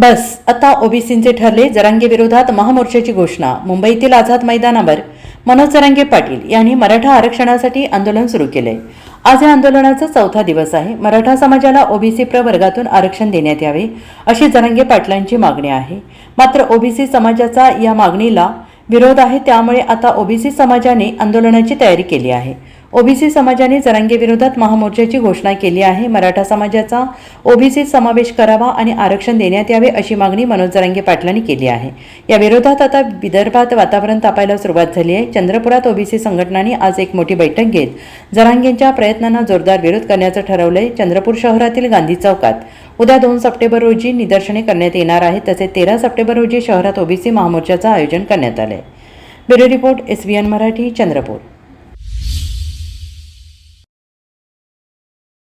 बस आता ओबीसींचे ठरले जरांगे विरोधात महामोर्चाची घोषणा मुंबईतील आझाद मैदानावर मनोज जरांगे पाटील यांनी मराठा आरक्षणासाठी आंदोलन सुरू केले. आज या आंदोलनाचा चौथा दिवस आहे. मराठा समाजाला ओबीसी प्रवर्गातून आरक्षण देण्यात यावे अशी जरांगे पाटलांची मागणी आहे. मात्र ओबीसी समाजाचा या मागणीला विरोध आहे त्यामुळे आता ओबीसी समाजाने आंदोलनाची तयारी केली आहे. ओबीसी समाजाने जरांगेविरोधात महामोर्चाची घोषणा केली आहे. मराठा समाजाचा ओबीसीत समावेश करावा आणि आरक्षण देण्यात यावे अशी मागणी मनोज जरांगे पाटलांनी केली आहे. या विरोधात आता विदर्भात वातावरण तापायला सुरुवात झाली आहे. चंद्रपुरात ओबीसी संघटनांनी आज एक मोठी बैठक घेत जरांगेंच्या प्रयत्नांना जोरदार विरोध करण्याचं ठरवलंय. चंद्रपूर शहरातील गांधी चौकात उद्या दोन सप्टेंबर रोजी निदर्शने करण्यात येणार आहेत. तसेच तेरा सप्टेंबर रोजी शहरात ओबीसी महामोर्चाचं आयोजन करण्यात आलंय. Bureau report S Marathi Chandrapur.